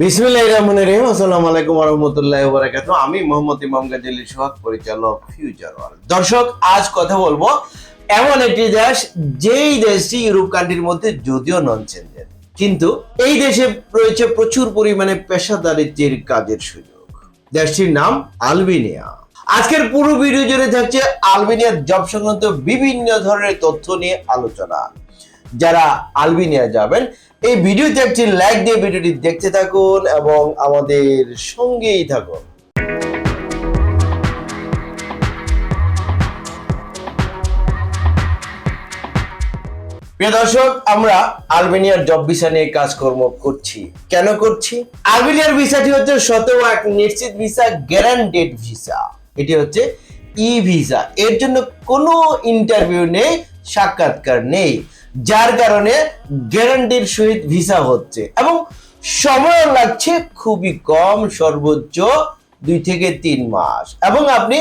বিসমিল্লাহির রহমানির রহিম। আসসালামু আলাইকুম আমি মোহাম্মদ ইমাম সোহাগ পরিচালক ফিউচার ওয়ার্ল্ড দর্শক, আজ কথা বলব এমন একটি দেশ, যেই দেশটি ইউরোপ কান্ট্রির মধ্যে যদিও নন চেঞ্জের কিন্তু এই দেশে রয়েছে প্রচুর পরিমাণে পেশাদারিত্বের কাজের সুযোগ। দেশটির নাম আলবেনিয়া। আজকের পুরো ভিডিও জুড়ে থাকছে আলবেনিয়ার জব সংক্রান্ত বিভিন্ন ধরনের তথ্য নিয়ে আলোচনা। যারা আলবেনিয়া যাবেন, এই ভিডিওতে একটি লাইক দিয়ে ভিডিওটি দেখতে থাকুন এবং আমাদের সঙ্গেই থাকুন। প্রিয় দর্শক, আমরা আলবেনিয়ার জব ভিসা নিয়ে কাজকর্ম করছি। কেন করছি? আলবেনিয়ার ভিসাটি হচ্ছে শতও এক নিশ্চিত ভিসা গ্যারান্টেড ভিসা এটি হচ্ছে ই ভিসা এর জন্য কোনো ইন্টারভিউ নেই, সাক্ষাৎকার নেই। যার কারণে গ্যারান্টির সহিত ভিসা হচ্ছে এবং সময় লাগছে খুবই কম, সর্বোচ্চ দুই থেকে তিন মাস। এবং আপনি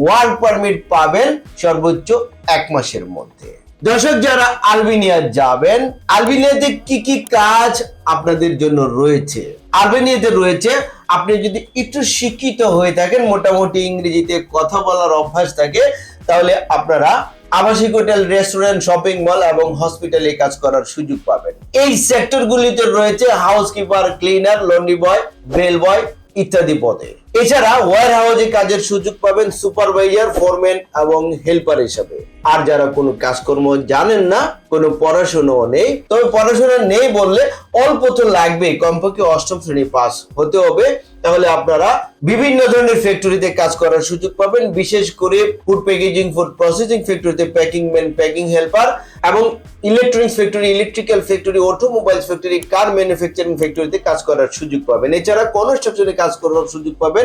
ওয়ার্ক পারমিট পাবেন সর্বোচ্চ এক মাসের মধ্যে। দর্শক, যারা আলবেনিয়া যাবেন, আলবেনিয়াতে কি কি কাজ আপনাদের জন্য রয়েছে? আলবেনিয়াতে রয়েছে, আপনি যদি একটু শিক্ষিত হয়ে থাকেন, মোটামুটি ইংরেজিতে কথা বলার অভ্যাস থাকে, তাহলে আপনারা আবাসিক হোটেল রেস্টুরেন্ট শপিং মল এবং হসপিটালে কাজ করার সুযোগ পাবেন। এই সেক্টরগুলিতে রয়েছে housekeeper cleaner laundry boy bell boy ইত্যাদি পদে। এছাড়া ওয়ার হাউসে কাজের সুযোগ পাবেন সুপারভাইজার ফোরম্যান এবং হেল্পার হিসাবে। আর যারা কোনো কাজকর্ম জানেন না, কোনো পড়াশোনাও নেই, তবে পড়াশোনা নেই বললে অল্প তো লাগবে কমপক্ষে অষ্টম শ্রেণি পাস হতে হবে। তাহলে আপনারা বিভিন্ন ধরনের ফ্যাক্টরিতে কাজ করার সুযোগ পাবেন, বিশেষ করে ফুড প্যাকেজিং ফুড প্রসেসিং ফ্যাক্টরিতে প্যাকিং ম্যান প্যাকিং হেল্পার এবং electronics factory electrical factory automobiles factory car manufacturing ফ্যাক্টরিতে কাজ করার সুযোগ পাবেন। এছাড়া কনস্ট্রাকশনে কাজ করার সুযোগ পাবেন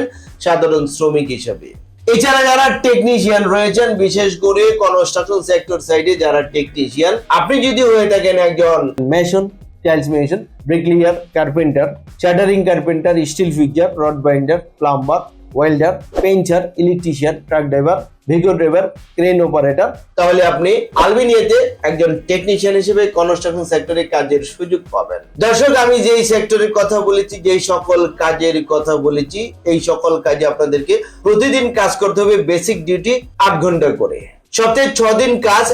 সাধারণ শ্রমিক হিসেবে। এছাড়া যারা টেকনিশিয়ান রয়েছেন, বিশেষ করে কনস্ট্রাকশন সেক্টর সাইডে যারা টেকনিশিয়ান আপনি যদি হয়ে থাকেন একজন mason tiles mason bricklayer carpenter shuttering carpenter steel fixer rod binder plumber welder painter electrician truck driver Vigo driver crane operator তাহলে আপনি আলবেনিয়াতে একজন টেকনিশিয়ান হিসেবে কনস্ট্রাকশন সেক্টরে কাজের সুযোগ পাবেন। দর্শক, আমি যেই সেক্টরের কথা বলেছি, যেই সকল কাজের কথা বলেছি, এই সকল কাজে আপনাদেরকে প্রতিদিন কাজ করতে হবে বেসিক ডিউটি আট ঘণ্টা করে। সপ্তাহে ছ দিন কাজ,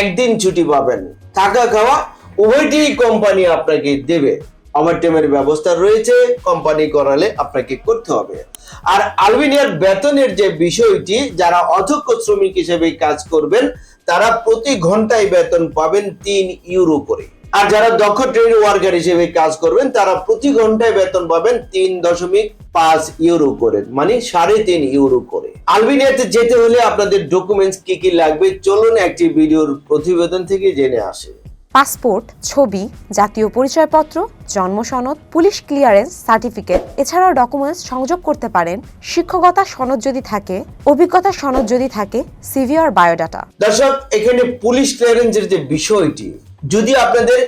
একদিন ছুটি পাবেন। থাকা খাওয়া উভয়টি কোম্পানি আপনাকে দেবে। আমার টেমের ব্যবস্থা রয়েছে কোম্পানি করালে আপনাকে করতে হবে। আর আলবেনিয়ার বেতনের যে বিষয়টি, যারা অধ্যক্ষ শ্রমিক হিসেবে কাজ করবেন, তারা প্রতি ঘন্টায় বেতন পাবেন তিন ইউরো করে। আর যারা দক্ষ ট্রেন ওয়ার্কার হিসেবে কাজ করবেন, তারা প্রতি ঘন্টায় বেতন পাবেন তিন দশমিক পাঁচ ইউরো করে মানে সাড়ে তিন ইউরো করে। আলবেনিয়াতে যেতে হলে আপনাদের ডকুমেন্টস কি কি লাগবে, চলুন একটি ভিডিওর প্রতিবেদন থেকে জেনে আসে। পাসপোর্ট, ছবি, জাতীয় পরিচয়পত্র, জন্ম সনদ, পুলিশ ক্লিয়ারেন্স, সার্টিফিকেট, এছাড়াও ডকুমেন্টস সংযোগ করতে পারেন শিক্ষকতা সনদ যদি থাকে, অভিজ্ঞতা সনদ যদি থাকে, সিভি আর বায়োডাটা। দর্শক, এখানে পুলিশ ক্লিয়ারেন্সের যে বিষয়টি, যদি আপনাদের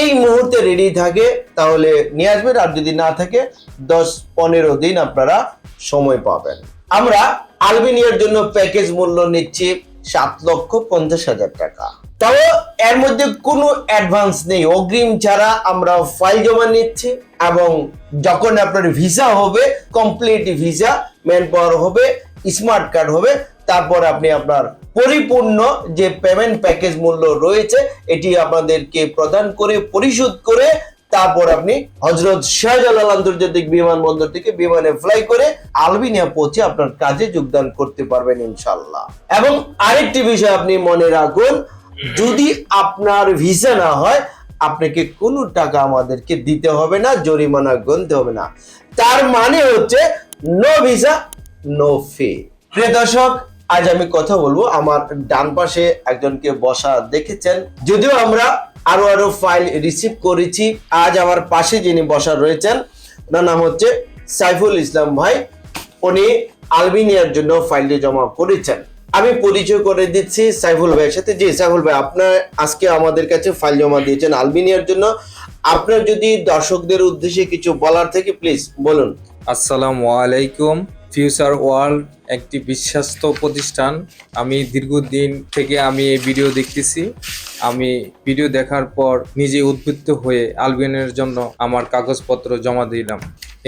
এই মুহূর্তে রেডি থাকে, তাহলে নিয়ে আসবেন, আর যদি না থাকে, দশ পনেরো দিন আপনারা সময় পাবেন। আমরা আলবেনিয়ার জন্য প্যাকেজ মূল্য নিচ্ছি সাত লক্ষ পঞ্চাশ হাজার টাকা। তাও এর মধ্যে কোনো অ্যাডভান্স নেই। অগ্রিম ছাড়া আমরা ফাইল জমা নিচ্ছি এবং যখন আপনার ভিসা হবে কমপ্লিট ভিসা ম্যান পাওয়ার হবে স্মার্ট কার্ড হবে, তারপর আপনি আপনার পরিপূর্ণ যে পেমেন্ট প্যাকেজ মূল্য রয়েছে, এটি আপনাদেরকে প্রদান করে, পরিশোধ করে, তারপর আপনি হজরত শাহজালাল আন্তর্জাতিক বিমানবন্দর থেকে বিমানে ফ্লাই করে আলবেনিয়া পৌঁছে আপনার কাজে যোগদান করতে পারবেন ইনশাল্লাহ এবং আরেকটি বিষয় আপনি মনে রাখুন যদি আপনার ভিসা না হয়, আপনাকে কোনো টাকা আমাদেরকে দিতে হবে না, জরিমানা গুনতে হবে না। তার মানে হচ্ছে নো ভিসা নো ফি প্রিয় দর্শক, আজ আমি কথা বলব আমার ডান পাশে একজনকে বসা দেখেছেন। যদিও আমরা আরও আরও ফাইল রিসিভ করেছি, আজ আমার পাশে যিনি বসা রয়েছেন ওনার নাম হচ্ছে সাইফুল ইসলাম ভাই। উনি আলবেনিয়ার জন্য ফাইলটি জমা করেছেন। আমি পরিচয় করে দিচ্ছি সাইফুল ভাইয়ের সাথে। জি, সাইফুল ভাই, আপনার আজকে আমাদের কাছে ফাইল জমা দিয়েছেন আলবেনিয়ার জন্য। আপনার যদি দর্শকদের উদ্দেশ্যে কিছু বলার থেকে প্লিজ বলুন। আসসালামু আলাইকুম। ফিউচার ওয়ার্ল্ড একটি বিশ্বস্ত প্রতিষ্ঠান। আমি দীর্ঘদিন থেকে আমি এই ভিডিও দেখতেছি। আমি ভিডিও দেখার পর নিজে উদ্বুদ্ধ হয়ে আলবেনিয়ার জন্য আমার কাগজপত্র জমা দিলাম।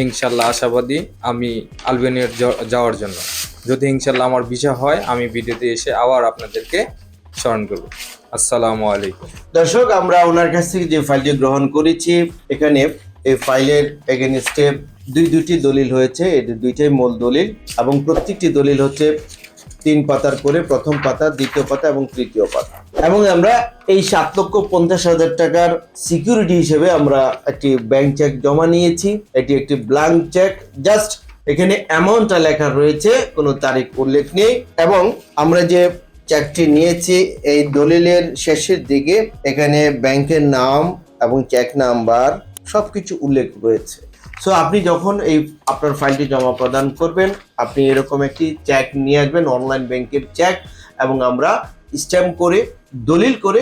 ইনশাল্লাহ আশাবাদী আমি আলবেনিয়ার যাওয়ার জন্য। যদি ইনশাল্লাহ আমার ভিসা হয়, আমি ভিডিওতে এসে আবার আপনাদেরকে স্মরণ করব। আসসালামু আলাইকুম। দর্শক, আমরা ওনার কাছ থেকে যে ফাইলটি গ্রহণ করেছি, এখানে এই ফাইলের এগেনস্টে দুই দুটি দলিল হয়েছে। এটি দুইটাই মূল দলিল এবং প্রত্যেকটি দলিল হচ্ছে তিন পাতার করে প্রথম পাতা, দ্বিতীয় পাতা এবং তৃতীয় পাতা। এবং আমরা এই সাত লক্ষ পঞ্চাশ হাজার টাকার সিকিউরিটি হিসেবে আমরা একটি ব্যাংক চেক জমা নিয়েছি। এটি একটি ব্ল্যাঙ্ক চেক জাস্ট এখানে অ্যামাউন্টটা লেখা রয়েছে, কোনো তারিখ উল্লেখ নেই। এবং আমরা যে চেকটি নিয়েছি, এই দলিলের শেষের দিকে এখানে ব্যাংকের নাম এবং চেক নাম্বার সবকিছু উল্লেখ রয়েছে। সো আপনি যখন এই আপনার ফাইলটি জমা প্রদান করবেন, আপনি এরকম একটি চেক নিয়ে আসবেন অনলাইন ব্যাংকের চেক এবং আমরা স্ট্যাম্প করে, দলিল করে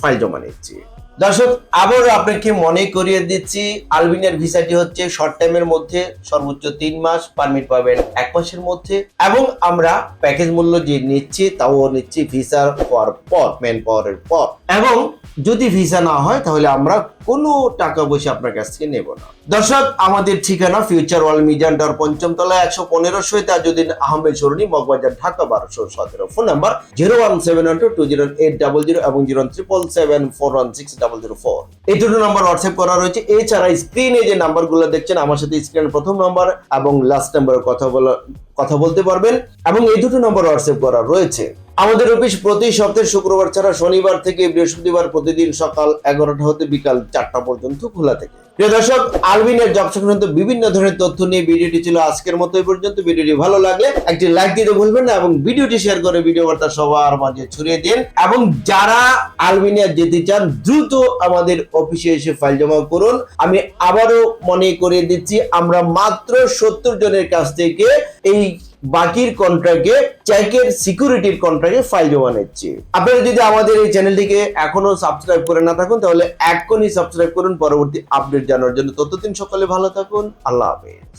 ফাইল জমা নিচ্ছি। দর্শক, আবারও আপনাকে মনে করিয়ে দিচ্ছি আলবিনিয়ার ভিসাটি হচ্ছে শর্ট টাইমের মধ্যে সর্বোচ্চ তিন মাস পারমিট পাবেন এক মাসের মধ্যে, এবং আমরা প্যাকেজ মূল্য যে নিচ্ছি, তাও নিচ্ছি ভিসার হওয়ার পর মেন পাওয়ারের পর। এবং যদি ভিসা না হয়, তাহলে আমরা কোনো টাকা পয়সা আপনার কাছ থেকে নেব না। দর্শক, আমাদের ঠিকানা ফিউচার ওয়ার্ল্ড মিজান টাওয়ার পঞ্চম তলা একশো পনেরো সহিত তাজুদ্দিন আহমেদ সরণি, মগবাজার, ঢাকা বারোশো সতেরো। Phone number zero one seven one two two zero eight double zero এবং zero triple seven four one six double zero four. এই দুটো নাম্বার হোয়াটসঅ্যাপ করা রয়েছে। এছাড়া স্ক্রিনে যে নাম্বারগুলো দেখছেন, আমার সাথে স্ক্রিনের প্রথম নাম্বার এবং লাস্ট নাম্বারে কথা বলা, কথা বলতে পারবেন। এবং এই দুটো নম্বর হোয়াটসঅ্যাপ করা রয়েছে। আমাদের অফিস প্রতি সপ্তাহে শুক্রবার ছাড়া শনিবার থেকে বৃহস্পতিবার প্রতিদিন সকাল এগারোটা হতে বিকাল চারটা পর্যন্ত খোলা থাকে। প্রিয় দর্শক আলবিনের জব সংক্রান্ত বিভিন্ন ধরনের তথ্য নিয়ে ভিডিওটি ছিল আজকের মতো এই পর্যন্ত। ভিডিওটি ভালো লাগলে একটি লাইক দিতে ভুলবেন না এবং ভিডিওটি শেয়ার করে ভিডিও বার্তা সবার মাঝে ছড়িয়ে দিন। এবং যারা আলবেনিয়া যেতে চান, দ্রুত আমাদের অফিসে এসে ফাইল জমা করুন। আমি আবারও মনে করিয়ে দিচ্ছি, আমরা মাত্র সত্তর জনের কাছ থেকে এই বাকির কন্ট্রাক্টে চেকের সিকিউরিটির কন্ট্রাক্টে ফাইল জমা নিচ্ছি। আপনারা যদি আমাদের এই চ্যানেলটিকে এখনও সাবস্ক্রাইব করে না থাকুন, তাহলে এখনই সাবস্ক্রাইব করুন, পরবর্তী আপডেট জানার জন্য। ততদিন সকালে ভালো থাকুন, আল্লাহ হাফেজ।